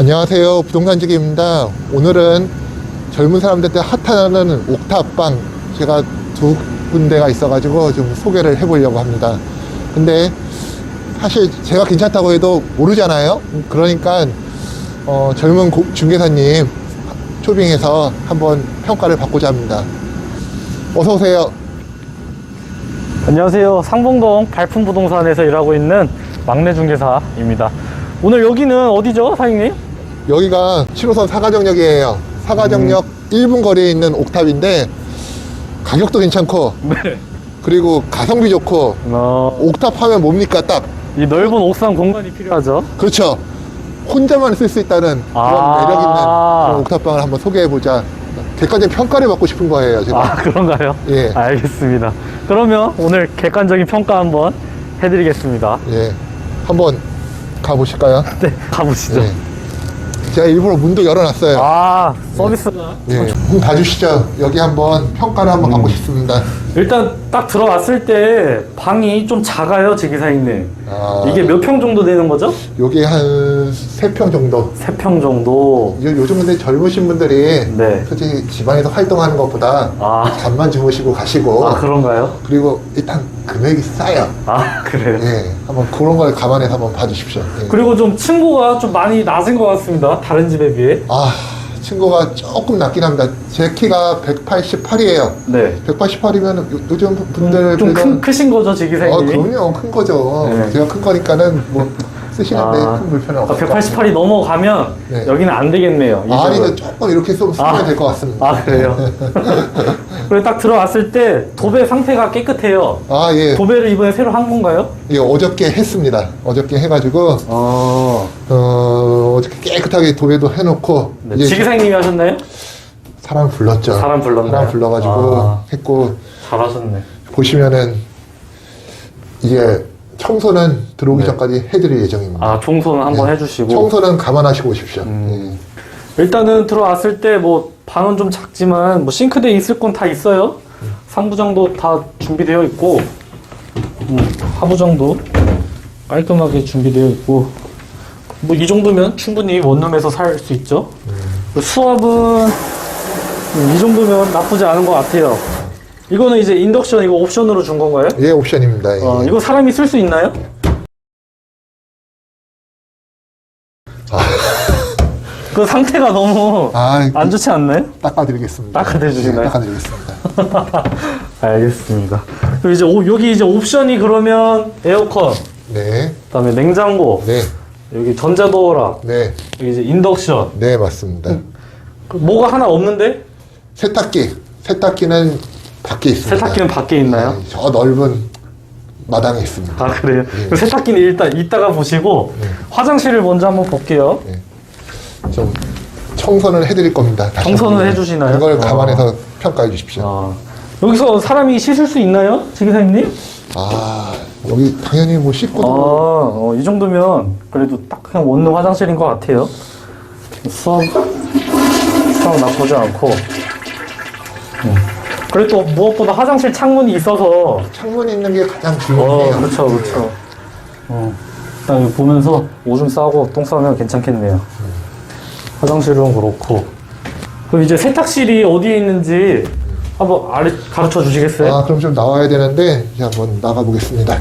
안녕하세요. 부동산직입니다. 오늘은 젊은 사람들한테 핫하는 옥탑방 제가 두 군데가 있어가지고 좀 소개를 해보려고 합니다. 근데 사실 제가 괜찮다고 해도 모르잖아요. 그러니까 어, 젊은 고- 중개사님 초빙해서 한번 평가를 받고자 합니다. 어서 오세요. 안녕하세요. 상봉동 발품부동산에서 일하고 있는 막내 중개사입니다. 오늘 여기는 어디죠, 사장님? 여기가 7호선 사가정역이에요. 사가정역 1분 거리에 있는 옥탑인데 가격도 괜찮고 네. 그리고 가성비 좋고 어, 옥탑 하면 뭡니까 딱 이 넓은 옥상 공간이 필요하죠. 그렇죠 혼자만 쓸 수 있다는 그런 아. 매력 있는 그런 옥탑방을 한번 소개해보자 객관적인 평가를 받고 싶은 거예요 제가 아, 그런가요? 예. 알겠습니다. 그러면 오늘 객관적인 평가 한번 해드리겠습니다. 예 한번 가보실까요? 네, 가보시죠. 예. 제가 일부러 문도 열어놨어요 아, 서비스가. 예. 한번 봐주시죠 여기 한번 평가를 한번 음. 받고 싶습니다 일단 딱 들어왔을 때 방이 좀 작아요, 지기사님. 아. 이게 몇 평 정도 되는 거죠? 여기 한 세 평 정도 세평 정도. 요- 요즘 근데 젊으신 분들이 네. 솔직히 지방에서 활동하는 것보다 아. 잠만 주무시고 가시고 아, 그런가요? 그리고 일단 금액이 싸요. 아, 그래요? 예, 한번 그런 걸 감안해서 한번 봐주십시오. 예. 그리고 좀 층고가 좀 많이 낮은 것 같습니다. 다른 집에 비해. 아, 친구가 조금 낮긴 합니다. 제 키가 188이에요. 네. 188이면 요즘 분들 좀 그래도- 큰, 크신 거죠, 아, 지기사님이? 그럼요, 큰 거죠. 네. 제가 큰 거니까는 뭐 쓰시는데 아, 큰 불편은 없어요. 188이 넘어가면 네. 여기는 안 되겠네요. 이 아니, 집은. 조금 이렇게 좀 쓰면 아. 될것 같습니다. 아, 그래요? 그리고 딱 들어왔을 때 도배 상태가 깨끗해요. 아, 예. 도배를 이번에 새로 한 건가요? 예, 어저께 했습니다. 어저께 해가지고 어. 어, 어저께 깨끗하게 도배도 해놓고 네. 이제 지기사님이 하셨나요? 사람 불렀죠. 사람 불렀나요? 사람 불러가지고 아. 했고 잘하셨네. 보시면은 이게 청소는 들어오기 네. 전까지 해드릴 예정입니다. 아, 청소는 한번 네. 해주시고. 청소는 감안하시고 오십시오. 음. 일단은 들어왔을 때 뭐 방은 좀 작지만 뭐 싱크대 있을 건 다 있어요. 상부장도 다 준비되어 있고 음, 하부장도 깔끔하게 준비되어 있고 뭐 이 정도면 충분히 원룸에서 살 수 있죠. 그 수압은 음, 이 정도면 나쁘지 않은 것 같아요. 이거는 이제 인덕션 이거 옵션으로 준 건가요? 예, 예, 옵션입니다. 예. 어, 이거 사람이 쓸 수 있나요? 그 상태가 너무 아, 안 좋지 않나요? 닦아드리겠습니다. 닦아드려주시나요? 예, 닦아드리겠습니다. 알겠습니다. 그리고 이제 오- 여기 이제 옵션이 그러면 에어컨, 네, 그다음에 냉장고, 네, 여기 전자도어락, 네, 여기 이제 인덕션. 네, 맞습니다. 그 뭐가 하나 없는데 세탁기, 세탁기는 밖에 있습니다. 세탁기는 밖에 있나요? 네, 저 넓은 마당에 있습니다. 아 그래요? 네. 그 세탁기는 일단 이따가 보시고 네. 화장실을 먼저 한번 볼게요. 좀 청소는 해드릴 겁니다. 다시 한번. 해주시나요? 이걸 어. 감안해서 평가해 주십시오. 아, 여기서 사람이 씻을 수 있나요, 지기사님? 아, 여기 당연히 뭐 아, 씻고 어, 이 정도면 그래도 딱 그냥 원룸 화장실인 것 같아요. 수압, 수압 나쁘지 않고. 음. 또 무엇보다 화장실 창문이 있어서. 창문 있는 게 가장 어, 중요해요. 그렇죠, 그렇죠. 어, 일단 보면서 오줌 싸고 똥 싸면 괜찮겠네요. 화장실은 그렇고. 그럼 이제 세탁실이 어디에 있는지 한번 아래 가르쳐 주시겠어요? 아, 그럼 좀 나와야 되는데 이제 한번 나가 보겠습니다.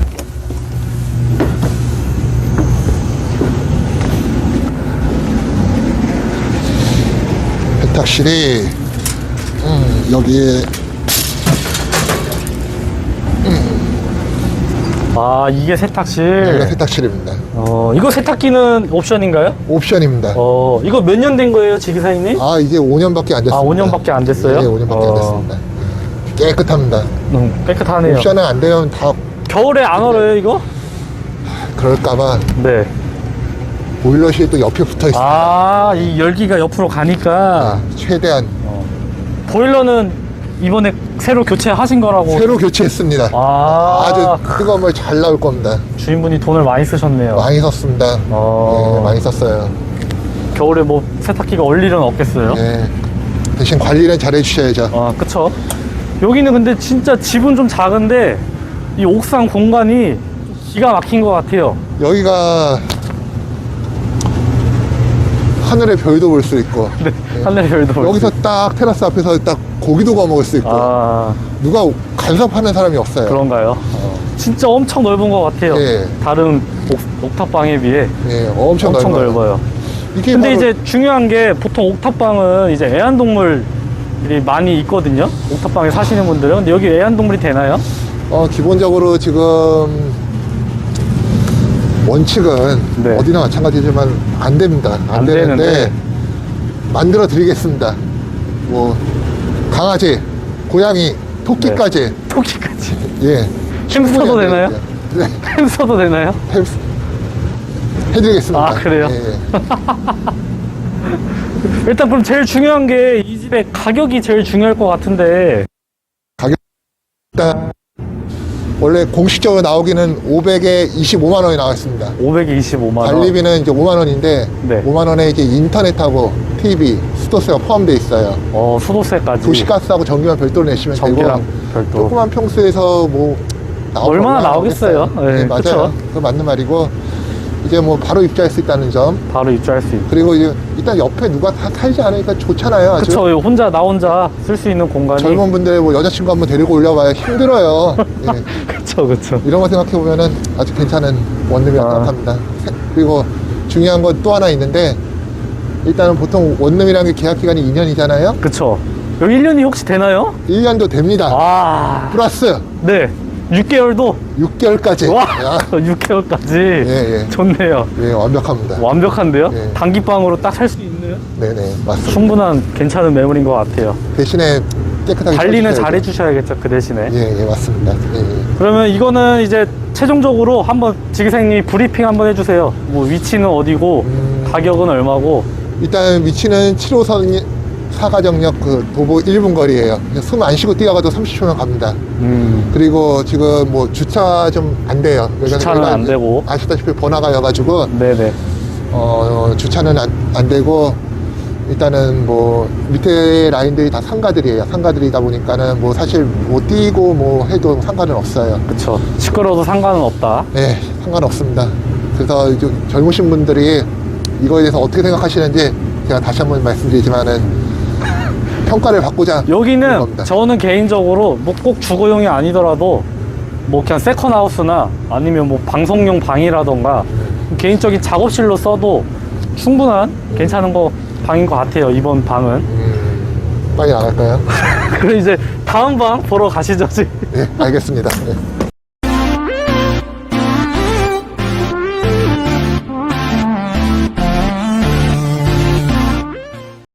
세탁실이 음, 여기에 아, 이게 세탁실. 여기가 세탁실입니다. 어, 이거 세탁기는 옵션인가요? 옵션입니다. 어, 이거 몇 년 된 거예요, 지기사님? 아, 이제 5년밖에 안 됐습니다. 아, 5년밖에 안 됐어요? 네, 5년밖에 어. 안 됐습니다. 깨끗합니다. 음, 깨끗하네요. 옵션은 안 되면 다 겨울에 안 얼어요, 이거? 그럴까봐 네. 보일러실이 또 옆에 붙어 있습니다. 아, 이 열기가 옆으로 가니까 최대한 보일러는 이번에 새로 교체하신 거라고. 새로 교체했습니다. 아, 아주 뜨거운 물 잘 나올 겁니다. 주인분이 돈을 많이 쓰셨네요. 많이 썼습니다. 어. 네, 많이 썼어요. 겨울에 뭐 세탁기가 얼 일은 없겠어요? 네. 대신 관리는 잘 해주셔야죠. 아, 그쵸. 여기는 근데 진짜 집은 좀 작은데 이 옥상 공간이 기가 막힌 것 같아요. 여기가 하늘의 별도 볼 수 있고 네, 하늘의 별도 볼 여기서 수 딱 테라스 앞에서 딱 고기도 구워 먹을 수 있고 아 누가 간섭하는 사람이 없어요. 그런가요? 진짜 엄청 넓은 것 같아요. 예. 다른 옥, 옥탑방에 비해 예, 엄청, 엄청 넓어요. 넓어요. 이게 근데 바로 이제 중요한 게 보통 옥탑방은 이제 애완동물이 많이 있거든요. 옥탑방에 사시는 분들은. 근데 여기 애완동물이 되나요? 어, 기본적으로 지금 원칙은 네. 어디나 마찬가지지만 안 됩니다. 안, 안 되는데 되는데. 만들어 드리겠습니다. 뭐 강아지, 고양이, 토끼까지 토끼까지. 예. 햄스터도 되나요? 네, 햄스터도 되나요? 해- 해드리겠습니다. 아, 그래요? 예, 예. 일단 그럼 제일 중요한 게 이 집의 가격이 제일 중요할 것 같은데 일단 원래 공식적으로 나오기는 500에 25만 원이 나왔습니다. 525만 원. 관리비는 이제 5만 원인데 네. 5만 원에 이제 인터넷하고 TV, 수도세가 포함되어 있어요. 어, 수도세까지. 도시가스하고 전기만 별도로 내시면 전기랑 되고 별도. 조그만 평수에서 뭐 얼마나 나오겠어요? 나오겠어요? 네, 네, 맞아요. 그쵸? 그 맞는 말이고 이제 뭐 바로 입주할 수 있다는 점 바로 입주할 수 있고. 그리고 이제 일단 옆에 누가 다 살지 않으니까 좋잖아요. 아주 그쵸. 혼자, 나 혼자 쓸 수 있는 공간이. 젊은 분들 뭐 여자친구 한번 데리고 올려봐야 힘들어요. 예. 그쵸, 그쵸. 이런 거 생각해 보면은 아주 괜찮은 원룸이라고 아. 생각합니다. 세- 그리고 중요한 건 또 하나 있는데 일단은 보통 원룸이라는 게 계약 기간이 2년이잖아요. 그쵸. 여기 1년이 혹시 되나요? 1년도 됩니다. 아, 플러스 네. 6개월도? 6개월까지. 와! 야, 6개월까지. 예, 예. 좋네요. 예, 완벽합니다. 완벽한데요? 네. 단기방으로 딱 살 수 있는 네네, 맞습니다. 충분한 괜찮은 매물인 것 같아요. 대신에 깨끗하게 관리는. 잘 해주셔야겠죠, 그 대신에. 예, 예, 맞습니다. 예, 예. 그러면 이거는 이제 최종적으로 한번 지기생님이 브리핑 한번 해주세요. 뭐 위치는 어디고, 음. 가격은 얼마고, 일단 위치는 7호선 사가정역 그 도보 1분 거리예요. 숨 안 쉬고 뛰어가도 30초면 갑니다. 음, 그리고 지금 뭐 주차 좀 안 돼요. 주차는 안 되고. 아시다시피 번화가여가지고 네네. 어, 주차는 안, 안 되고 일단은 뭐 밑에 라인들이 다 상가들이에요. 상가들이다 보니까는 뭐 사실 뭐 뛰고 뭐 해도 상관은 없어요. 그쵸. 시끄러워도 상관은 없다. 네, 상관없습니다. 그래서 이제 젊으신 분들이 이거에 대해서 어떻게 생각하시는지 제가 다시 한번 말씀드리지만은 평가를 받고자 여기는. 저는 개인적으로 뭐 꼭 주거용이 아니더라도 뭐 그냥 세컨하우스나 아니면 뭐 방송용 방이라던가 개인적인 작업실로 써도 충분한 괜찮은 거 방인 것 같아요 이번 방은 음, 빨리 나갈까요? 그럼 이제 다음 방 보러 가시죠 지 네, 알겠습니다. 네.